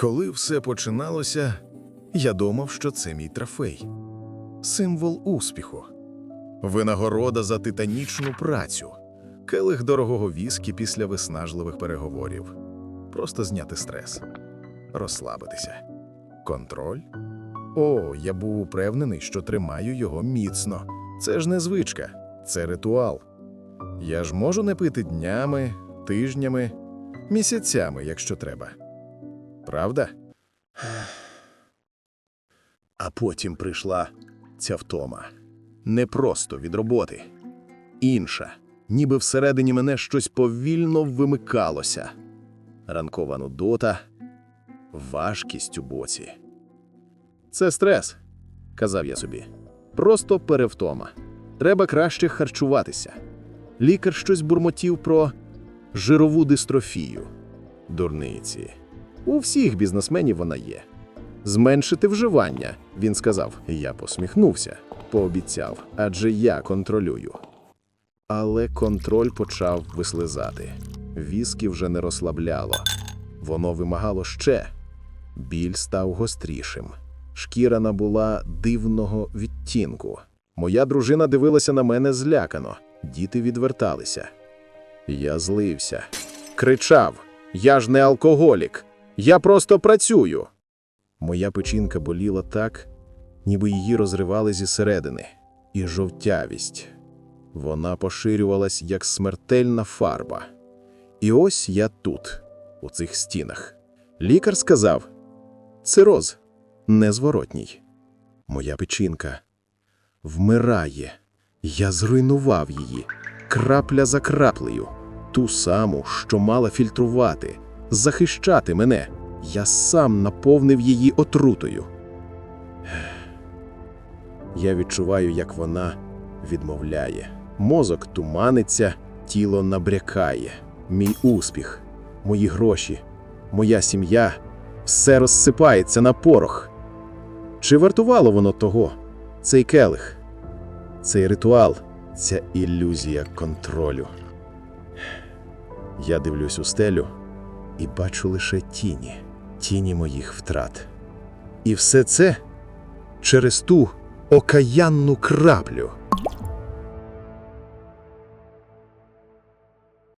Коли все починалося, я думав, що це мій трофей, символ успіху, винагорода за титанічну працю, келих дорогого віскі після виснажливих переговорів, просто зняти стрес, розслабитися. Контроль? О, я був упевнений, що тримаю його міцно. Це ж не звичка, це ритуал. Я ж можу не пити днями, тижнями, місяцями, якщо треба. Правда? А потім прийшла ця втома. Не просто від роботи. Інша, ніби всередині мене щось повільно вимикалося. Ранкова нудота, важкість у боці. Це стрес, казав я собі. Просто перевтома. Треба краще харчуватися. Лікар щось бурмотів про жирову дистрофію. Дурниці. У всіх бізнесменів вона є. Зменшити вживання, він сказав. Я посміхнувся, пообіцяв, адже я контролюю. Але контроль почав вислизати. Віскі вже не розслабляло. Воно вимагало ще. Біль став гострішим. Шкіра набула дивного відтінку. Моя дружина дивилася на мене злякано. Діти відверталися. Я злився. Кричав: Я ж не алкоголік. Я просто працюю. Моя печінка боліла так, ніби її розривали зі середини, і жовтявість. Вона поширювалась як смертельна фарба. І ось я тут, у цих стінах. Лікар сказав: цироз незворотній. Моя печінка вмирає. Я зруйнував її крапля за краплею, ту саму, що мала фільтрувати, захищати мене. Я сам наповнив її отрутою. Я відчуваю, як вона відмовляє. Мозок туманиться, тіло набрякає. Мій успіх, мої гроші, моя сім'я все розсипається на порох. Чи вартувало воно того? Цей келих, цей ритуал, ця ілюзія контролю. Я дивлюсь у стелю і бачу лише тіні, тіні моїх втрат. І все це через ту окаянну краплю.